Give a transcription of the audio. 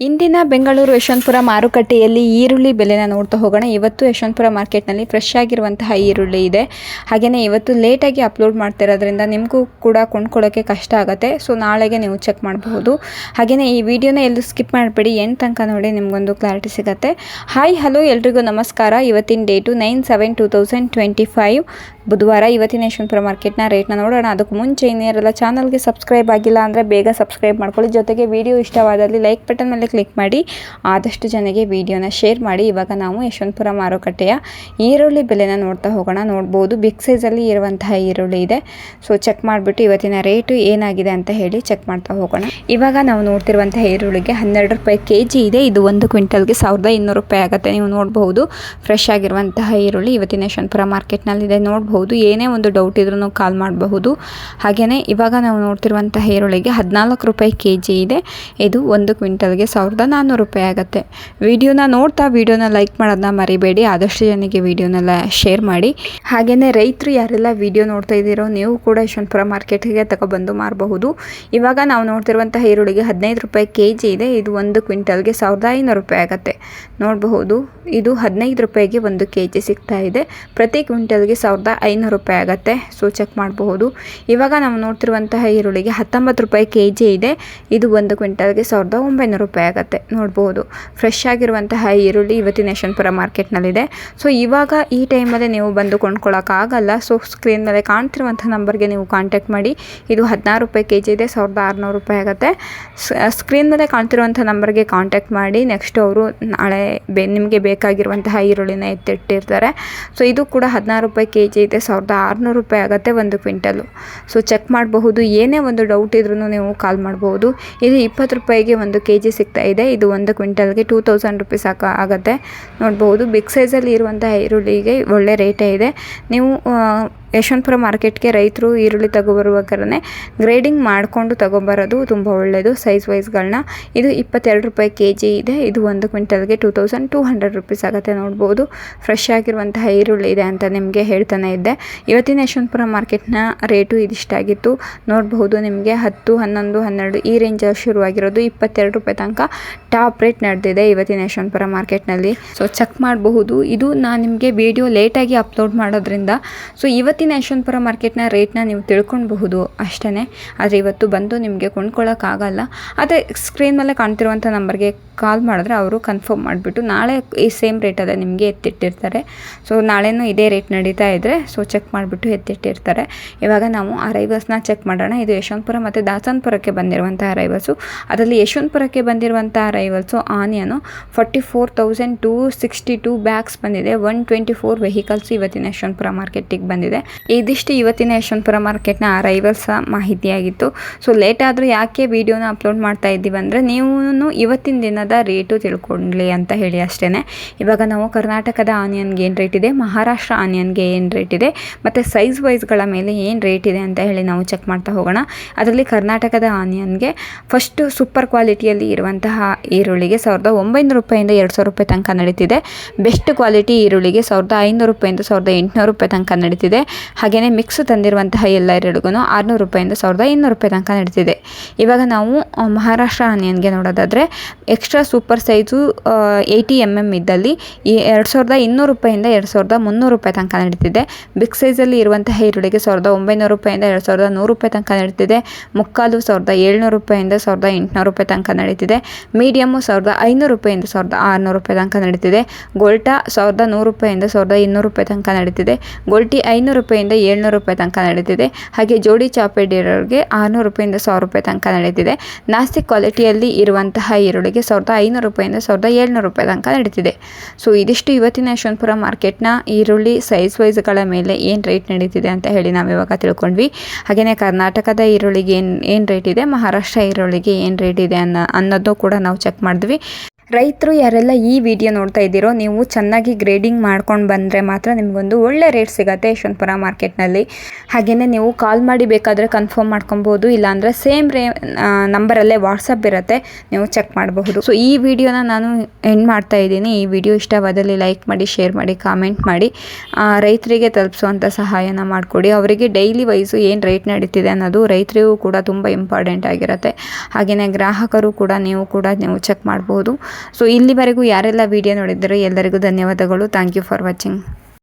ಇಂದಿನ ಬೆಂಗಳೂರು ಯಶವಂತಪುರ ಮಾರುಕಟ್ಟೆಯಲ್ಲಿ ಈರುಳ್ಳಿ ಬೆಲೆನ ನೋಡ್ತಾ ಹೋಗೋಣ. ಇವತ್ತು ಯಶವಂತಪುರ ಮಾರ್ಕೆಟ್ನಲ್ಲಿ ಫ್ರೆಶ್ ಆಗಿರುವಂತಹ ಈರುಳ್ಳಿ ಇದೆ. ಹಾಗೆಯೇ ಇವತ್ತು ಲೇಟಾಗಿ ಅಪ್ಲೋಡ್ ಮಾಡ್ತಿರೋದ್ರಿಂದ ನಿಮಗೂ ಕೂಡ ಕೊಂಡ್ಕೊಳ್ಳೋಕ್ಕೆ ಕಷ್ಟ ಆಗುತ್ತೆ. ಸೊ ನಾಳೆಗೆ ನೀವು ಚೆಕ್ ಮಾಡಬಹುದು. ಹಾಗೆಯೇ ಈ ವಿಡಿಯೋನ ಎಲ್ಲೂ ಸ್ಕಿಪ್ ಮಾಡಬೇಡಿ. ಎಂಟು ತನಕ ನೋಡಿ ನಿಮಗೊಂದು ಕ್ಲಾರಿಟಿ ಸಿಗುತ್ತೆ. ಹಾಯ್ ಹಲೋ ಎಲ್ರಿಗೂ ನಮಸ್ಕಾರ. ಇವತ್ತಿನ date nine seven two thousand twenty five ಬುಧವಾರ ಇವತ್ತಿನ ಯಶವಂತಪುರ ಮಾರ್ಕೆಟ್ನ ರೇಟ್ನ ನೋಡೋಣ. ಅದಕ್ಕೆ ಮುಂಚೆ ಇನ್ನೇರಲ್ಲ ಚಾನಲ್ಗೆ ಸಬ್ಸ್ಕ್ರೈಬ್ ಆಗಿಲ್ಲ ಅಂದರೆ ಬೇಗ ಸಬ್ಸ್ಕ್ರೈಬ್ ಮಾಡ್ಕೊಳ್ಳಿ. ಜೊತೆಗೆ ವಿಡಿಯೋ ಇಷ್ಟವಾದಲ್ಲಿ ಲೈಕ್ ಬಟನ್ ಮೇಲೆ ಕ್ಲಿಕ್ ಮಾಡಿ. ಆದಷ್ಟು ಜನಗೆ ವಿಡಿಯೋನ ಶೇರ್ ಮಾಡಿ. ಇವಾಗ ನಾವು ಯಶವಂತಪುರ ಮಾರುಕಟ್ಟೆಯ ಈರುಳ್ಳಿ ಬೆಲೆನ ನೋಡ್ತಾ ಹೋಗೋಣ. ನೋಡ್ಬೋದು ಬಿಗ್ ಸೈಜಲ್ಲಿ ಇರುವಂತಹ ಈರುಳ್ಳಿ ಇದೆ. ಸೊ ಚೆಕ್ ಮಾಡಿಬಿಟ್ಟು ಇವತ್ತಿನ ರೇಟು ಏನಾಗಿದೆ ಅಂತ ಹೇಳಿ ಚೆಕ್ ಮಾಡ್ತಾ ಹೋಗೋಣ. ಇವಾಗ ನಾವು ನೋಡ್ತಿರುವಂತಹ ಈರುಳ್ಳಿಗೆ ಹನ್ನೆರಡು ರೂಪಾಯಿ ಕೆ ಜಿ ಇದೆ. ಇದು ಒಂದು ಕ್ವಿಂಟಲ್ಗೆ ಸಾವಿರದ ಇನ್ನೂರು ರೂಪಾಯಿ ಆಗುತ್ತೆ. ನೀವು ನೋಡಬಹುದು ಫ್ರೆಶ್ ಆಗಿರುವಂತಹ ಈರುಳ್ಳಿ ಇವತ್ತಿನ ಯಶವಂತಪುರ ಮಾರ್ಕೆಟ್ನಲ್ಲಿದೆ. ನೋಡಬಹುದು ಏನೇ ಒಂದು ಡೌಟ್ ಇದ್ರೂ ಕಾಲ್ ಮಾಡಬಹುದು. ಹಾಗೆಯೇ ಇವಾಗ ನಾವು ನೋಡ್ತಿರುವಂಥ ಈರುಳ್ಳಿಗೆ ಹದಿನಾಲ್ಕು ರೂಪಾಯಿ ಕೆ ಜಿ ಇದೆ. ಇದು ಒಂದು ಕ್ವಿಂಟಲ್ಗೆ ಸಾವಿರದ ನಾನ್ನೂರು ರೂಪಾಯಿ ಆಗುತ್ತೆ. ವಿಡಿಯೋನ ನೋಡ್ತಾ ವಿಡಿಯೋನ ಲೈಕ್ ಮಾಡೋದನ್ನ ಮರಿಬೇಡಿ. ಆದಷ್ಟು ಜನಕ್ಕೆ ವಿಡಿಯೋನೆಲ್ಲ ಶೇರ್ ಮಾಡಿ. ಹಾಗೆಯೇ ರೈತರು ಯಾರೆಲ್ಲ ವಿಡಿಯೋ ನೋಡ್ತಾ ಇದ್ದೀರೋ ನೀವು ಕೂಡ ಯಶವಂತಪುರ ಮಾರ್ಕೆಟ್ಗೆ ತಗೊಬಂದು ಮಾರಬಹುದು. ಇವಾಗ ನಾವು ನೋಡ್ತಿರುವಂತಹ ಈರುಳ್ಳಿಗೆ ಹದಿನೈದು ರೂಪಾಯಿ ಕೆ ಜಿ ಇದೆ. ಇದು ಒಂದು ಕ್ವಿಂಟಲ್ಗೆ ಸಾವಿರದ ಐನೂರು ರೂಪಾಯಿ ಆಗುತ್ತೆ. ನೋಡಬಹುದು. ಇದು ಹದಿನೈದು ರೂಪಾಯಿಗೆ ಒಂದು ಕೆ ಜಿ ಸಿಗ್ತಾ ಇದೆ. ಪ್ರತಿ ಕ್ವಿಂಟಲ್ಗೆ ಸಾವಿರದ ಐನೂರು ರೂಪಾಯಿ ಆಗುತ್ತೆ. ಸೊ ಚೆಕ್ ಮಾಡಬಹುದು. ಇವಾಗ ನಾವು ನೋಡ್ತಿರುವಂತಹ ಈರುಳ್ಳಿಗೆ ಹತ್ತೊಂಬತ್ತು ರೂಪಾಯಿ ಕೆ ಜಿ ಇದೆ. ಇದು ಒಂದು ಕ್ವಿಂಟಲ್ಗೆ ಸಾವಿರದ ಒಂಬೈನೂರು ರೂಪಾಯಿ ಆಗುತ್ತೆ. ನೋಡ್ಬೋದು ಫ್ರೆಶ್ ಆಗಿರುವಂತಹ ಈರುಳ್ಳಿ ಇವತ್ತಿನ ಯಶವಂತಪುರ ಮಾರ್ಕೆಟ್ನಲ್ಲಿದೆ. ಸೊ ಇವಾಗ ಈ ಟೈಮಲ್ಲಿ ನೀವು ಬಂದು ಕೊಂಡ್ಕೊಳ್ಳೋಕ್ಕಾಗಲ್ಲ ಸೊ ಸ್ಕ್ರೀನ್ ಮೇಲೆ ಕಾಣ್ತಿರುವಂಥ ನಂಬರ್ಗೆ ನೀವು ಕಾಂಟ್ಯಾಕ್ಟ್ ಮಾಡಿ. ಇದು ಹದಿನಾರು ರೂಪಾಯಿ ಕೆ ಜಿ ಇದೆ. ಸಾವಿರದ ಆರುನೂರು ರೂಪಾಯಿ ಆಗುತ್ತೆ. ಸ್ಕ್ರೀನ್ ಮೇಲೆ ಕಾಣ್ತಿರುವಂಥ ನಂಬರ್ಗೆ ಕಾಂಟ್ಯಾಕ್ಟ್ ಮಾಡಿ. ನೆಕ್ಸ್ಟ್ ಅವರು ನಾಳೆ ಬೆ, ನಿಮಗೆ ಬೇಕಾಗಿರುವಂತಹ ಈರುಳ್ಳಿನ ಎತ್ತಿಟ್ಟಿರ್ತಾರೆ. ಸೊ ಇದು ಕೂಡ ಹದಿನಾರು ರೂಪಾಯಿ ಕೆ ಜಿ ಸಾವಿರದ ಆರುನೂರು ರೂಪಾಯಿ ಆಗುತ್ತೆ ಒಂದು ಕ್ವಿಂಟಲು. ಸೊ ಚೆಕ್ ಮಾಡಬಹುದು. ಏನೇ ಒಂದು ಡೌಟ್ ಇದ್ರೂ ನೀವು ಕಾಲ್ ಮಾಡ್ಬೋದು ಇದು ಇಪ್ಪತ್ತು ರೂಪಾಯಿಗೆ ಒಂದು ಕೆ ಜಿ ಸಿಗ್ತಾ ಇದೆ. ಇದು ಒಂದು ಕ್ವಿಂಟಲ್ಗೆ ಟೂ ತೌಸಂಡ್ ರುಪೀಸ್ ಆಗ ಆಗುತ್ತೆ. ನೋಡ್ಬೋದು ಬಿಗ್ ಸೈಜಲ್ಲಿ ಇರುವಂಥ ಈರುಳ್ಳಿಗೆ ಒಳ್ಳೆ ರೇಟೇ ಇದೆ. ನೀವು ಯಶವಂತಪುರ ಮಾರ್ಕೆಟ್ಗೆ ರೈತರು ಈರುಳ್ಳಿ ತಗೊಬರ್ಬೇಕಾದ್ರೆ ಗ್ರೇಡಿಂಗ್ ಮಾಡಿಕೊಂಡು ತಗೊಬರೋದು ತುಂಬ ಒಳ್ಳೆಯದು ಸೈಜ್ ವೈಸ್ಗಳನ್ನ ಇದು ಇಪ್ಪತ್ತೆರಡು ರೂಪಾಯಿ ಕೆ ಜಿ ಇದೆ. ಇದು ಒಂದು ಕ್ವಿಂಟಲ್ಗೆ two thousand two hundred rupees ಆಗುತ್ತೆ. ನೋಡ್ಬೋದು ಫ್ರೆಶ್ ಆಗಿರುವಂತಹ ಈರುಳ್ಳಿ ಇದೆ ಅಂತ ನಿಮಗೆ ಹೇಳ್ತಾನೆ ಇದ್ದೆ. ಇವತ್ತಿನ ಯಶವಂತಪುರ ಮಾರ್ಕೆಟ್ನ ರೇಟು ಇದಿಷ್ಟಾಗಿತ್ತು ನೋಡಬಹುದು ನಿಮಗೆ ಹತ್ತು, ಹನ್ನೊಂದು, ಹನ್ನೆರಡು ಈ ರೇಂಜ್ ಶುರುವಾಗಿರೋದು ಇಪ್ಪತ್ತೆರಡು ರೂಪಾಯಿ ತನಕ ಟಾಪ್ ರೇಟ್ ನಡೆದಿದೆ ಇವತ್ತಿನ ಯಶವಂತಪುರ ಮಾರ್ಕೆಟ್ನಲ್ಲಿ. ಸೊ ಚೆಕ್ ಮಾಡಬಹುದು. ಇದು ನಾನು ನಿಮಗೆ ವಿಡಿಯೋ ಲೇಟಾಗಿ ಅಪ್ಲೋಡ್ ಮಾಡೋದ್ರಿಂದ ಸೊ ಇವತ್ತಿನ ಯಶವಂತಪುರ ಮಾರ್ಕೆಟ್ನ ರೇಟ್ನ ನೀವು ತಿಳ್ಕೊಳ್ಬಹುದು ಅಷ್ಟೇ ಆದರೆ ಇವತ್ತು ಬಂದು ನಿಮಗೆ ಕೊಂಡ್ಕೊಳ್ಳೋಕ್ಕಾಗಲ್ಲ ಆದರೆ ಸ್ಕ್ರೀನ್ ಮೇಲೆ ಕಾಣ್ತಿರುವಂಥ ನಂಬರ್ಗೆ ಕಾಲ್ ಮಾಡಿದ್ರೆ ಅವರು ಕನ್ಫರ್ಮ್ ಮಾಡಿಬಿಟ್ಟು ನಾಳೆ ಈ ಸೇಮ್ ರೇಟಲ್ಲೇ ನಿಮಗೆ ಎತ್ತಿಟ್ಟಿರ್ತಾರೆ. ಸೊ ನಾಳೆನೂ ಇದೇ ರೇಟ್ ನಡೀತಾ ಇದ್ದರೆ ಸೊ ಚೆಕ್ ಮಾಡಿಬಿಟ್ಟು ಎತ್ತಿಟ್ಟಿರ್ತಾರೆ. ಇವಾಗ ನಾವು ಅರೈವಲ್ಸ್ನ ಚೆಕ್ ಮಾಡೋಣ. ಇದು ಯಶವಂತಪುರ ಮತ್ತು ದಾಸನಪುರಕ್ಕೆ ಬಂದಿರುವಂಥ ಅರೈವಲ್ಸು ಅದರಲ್ಲಿ ಯಶವಂತಪುರಕ್ಕೆ ಬಂದಿರುವಂಥ arrivals onion forty four thousand two sixty two bags ಬಂದಿದೆ. ಒನ್ ಟ್ವೆಂಟಿ ಫೋರ್ ವೆಹಿಕಲ್ಸ್ ಇವತ್ತಿನ ಯಶವಂತಪುರ ಮಾರ್ಕೆಟಿಗೆ ಬಂದಿದೆ. ಇದಿಷ್ಟು ಇವತ್ತಿನ ಯಶವಂತಪುರ ಮಾರ್ಕೆಟ್ನ ಅರೈವಲ್ಸ್ ಮಾಹಿತಿಯಾಗಿತ್ತು. ಸೊ ಲೇಟ್ ಆದರೂ ಯಾಕೆ ವಿಡಿಯೋನ ಅಪ್ಲೋಡ್ ಮಾಡ್ತಾ ಇದ್ದೀವಿ ಅಂದರೆ ನೀವು ಇವತ್ತಿನ ದಿನದ ರೇಟು ತಿಳ್ಕೊಳ್ಳಿ ಅಂತ ಹೇಳಿ ಅಷ್ಟೇ ಇವಾಗ ನಾವು ಕರ್ನಾಟಕದ ಆನಿಯನ್ಗೆ ಏನು ರೇಟ್ ಇದೆ, ಮಹಾರಾಷ್ಟ್ರ ಆನಿಯನ್ಗೆ ಏನು ರೇಟ್ ಇದೆ, ಮತ್ತು ಸೈಜ್ ವೈಸ್ಗಳ ಮೇಲೆ ಏನು ರೇಟ್ ಇದೆ ಅಂತ ಹೇಳಿ ನಾವು ಚೆಕ್ ಮಾಡ್ತಾ ಹೋಗೋಣ. ಅದರಲ್ಲಿ ಕರ್ನಾಟಕದ ಆನಿಯನ್ಗೆ ಫಸ್ಟು ಸೂಪರ್ ಕ್ವಾಲಿಟಿಯಲ್ಲಿ ಇರುವಂತಹ ಈರುಳ್ಳಿಗೆ ಸಾವಿರದ ಒಂಬೈನೂರು ರೂಪಾಯಿಂದ ಎರಡು ಸಾವಿರ ರೂಪಾಯಿ ತನಕ ನಡೀತಿದೆ. ಬೆಸ್ಟ್ ಕ್ವಾಲಿಟಿ ಈರುಳ್ಳಿಗೆ ಸಾವಿರದ ಐನೂರು ರೂಪಾಯಿಂದ ಸಾವಿರದ ಎಂಟುನೂರು ರೂಪಾಯಿ ತನಕ ನಡೀತಿದೆ. ಹಾಗೆಯೇ ಮಿಕ್ಸ್ ತಂದಿರುವಂತಹ ಎಲ್ಲ ಎರಡಿಗೂ ಆರುನೂರು ರೂಪಾಯಿಂದ ಸಾವಿರದ ಇನ್ನೂರು ರೂಪಾಯಿ ತನಕ ನಡೀತಿದೆ. ಇವಾಗ ನಾವು ಮಹಾರಾಷ್ಟ್ರ ಆನಿಯನ್ಗೆ ನೋಡೋದಾದರೆ extra super size eighty M M ಇದ್ದಲ್ಲಿ ಈ ಎರಡು ಸಾವಿರದ ಇನ್ನೂರು ರೂಪಾಯಿಂದ ಎರಡು ಸಾವಿರದ ಮುನ್ನೂರು ರೂಪಾಯಿ ತನಕ ನಡೀತಿದೆ. ಬಿಗ್ ಸೈಜಲ್ಲಿ ಇರುವಂತಹ ಈರುಳ್ಳಿಗೆ ಸಾವಿರದ ಒಂಬೈನೂರು ರೂಪಾಯಿಂದ ಎರಡು ಸಾವಿರದ ನೂರು ರೂಪಾಯಿ ತನಕ ನಡೀತಿದೆ. ಮುಕ್ಕಾಲು ಸಾವಿರದ ಏಳ್ನೂರು ರೂಪಾಯಿಂದ ಸಾವಿರದ ಎಂಟುನೂರು ರೂಪಾಯಿ ತನಕ ನಡೀತಿದೆ. ಮೀಡಿಯಮ್ಮು ಸಾವಿರದ ಐನೂರು ರೂಪಾಯಿಂದ ಸಾವಿರದ ಆರುನೂರು ರೂಪಾಯಿ ತನಕ ನಡೀತಿದೆ. ಗೋಲ್ಟಾ ಸಾವಿರದ ನೂರು ರೂಪಾಯಿಂದ ಸಾವಿರದ ಇನ್ನೂರು ರೂಪಾಯಿ ತನಕ ನಡೀತಿದೆ. ಗೋಲ್ಟಿ ಐನೂರು ರೂಪಾಯಿಂದ ಏಳ್ನೂರು ರೂಪಾಯಿ ತನಕ ನಡೀತಿದೆ ಹಾಗೆ ಜೋಡಿ ಚಾಪೆಡಿರೋರಿಗೆ ಆರುನೂರು ರೂಪಾಯಿಂದ ಸಾವಿರ ರೂಪಾಯಿ ತನಕ ನಡೀತಿದೆ ನಾಸ್ತಿ ಕ್ವಾಲಿಟಿಯಲ್ಲಿ ಇರುವಂತಹ ಈರುಳ್ಳಿಗೆ ಸಾವಿರದ ಐನೂರು ರೂಪಾಯಿಂದ ಸಾವಿರದ ಏಳ್ನೂರು ರೂಪಾಯಿ ತನಕ ನಡೀತಿದೆ ಸೊ ಇದಿಷ್ಟು ಇವತ್ತಿನ ಯಶವಂತಪುರ ಮಾರ್ಕೆಟ್ನ ಈರುಳ್ಳಿ ಸೈಜ್ ವೈಸ್ಗಳ ಮೇಲೆ ಏನು ರೇಟ್ ನಡೀತಿದೆ ಅಂತ ಹೇಳಿ ನಾವು ಇವಾಗ ತಿಳ್ಕೊಂಡ್ವಿ. ಹಾಗೆಯೇ ಕರ್ನಾಟಕದ ಈರುಳ್ಳಿಗೆ ಏನು ಏನು ರೇಟ್ ಇದೆ, ಮಹಾರಾಷ್ಟ್ರ ಈರುಳ್ಳಿಗೆ ಏನು ರೇಟ್ ಇದೆ ಅನ್ನೋ, ಅನ್ನೋದು ಕೂಡ ನಾವು ಚೆಕ್ ಮಾಡಿದ್ವಿ. ರೈತರು ಯಾರೆಲ್ಲ ಈ ವಿಡಿಯೋ ನೋಡ್ತಾ ಇದ್ದೀರೋ, ನೀವು ಚೆನ್ನಾಗಿ ಗ್ರೇಡಿಂಗ್ ಮಾಡ್ಕೊಂಡು ಬಂದರೆ ಮಾತ್ರ ನಿಮಗೊಂದು ಒಳ್ಳೆ ರೇಟ್ ಸಿಗುತ್ತೆ ಯಶವಂತಪುರ ಮಾರ್ಕೆಟ್ನಲ್ಲಿ. ಹಾಗೆಯೇ ನೀವು ಕಾಲ್ ಮಾಡಿ ಬೇಕಾದರೆ ಕನ್ಫರ್ಮ್ ಮಾಡ್ಕೊಬೋದು, ಇಲ್ಲಾಂದರೆ ಸೇಮ್ ರೇ ನಂಬರಲ್ಲೇ ವಾಟ್ಸಪ್ ಇರುತ್ತೆ, ನೀವು ಚೆಕ್ ಮಾಡಬಹುದು. ಸೊ ಈ ವಿಡಿಯೋನ ನಾನು ಎಂಡ್ ಮಾಡ್ತಾ ಇದ್ದೀನಿ. ಈ ವಿಡಿಯೋ ಇಷ್ಟವಾದಲ್ಲಿ ಲೈಕ್ ಮಾಡಿ, ಶೇರ್ ಮಾಡಿ, ಕಾಮೆಂಟ್ ಮಾಡಿ ರೈತರಿಗೆ ತಲುಪಿಸುವಂಥ ಸಹಾಯನ ಮಾಡಿಕೊಡಿ. ಅವರಿಗೆ ಡೈಲಿ ವೈಸು ಏನು ರೇಟ್ ನಡೀತಿದೆ ಅನ್ನೋದು ರೈತರಿಗೂ ಕೂಡ ತುಂಬ ಇಂಪಾರ್ಟೆಂಟ್ ಆಗಿರುತ್ತೆ. ಹಾಗೆಯೇ ಗ್ರಾಹಕರು ಕೂಡ ನೀವು ಕೂಡ ನೀವು ಚೆಕ್ ಮಾಡಬಹುದು ಸೊ ಇಲ್ಲಿವರೆಗೂ ಯಾರೆಲ್ಲ ವಿಡಿಯೋ ನೋಡಿದ್ದೀರೋ ಎಲ್ಲರಿಗೂ ಧನ್ಯವಾದಗಳು. Thank you for watching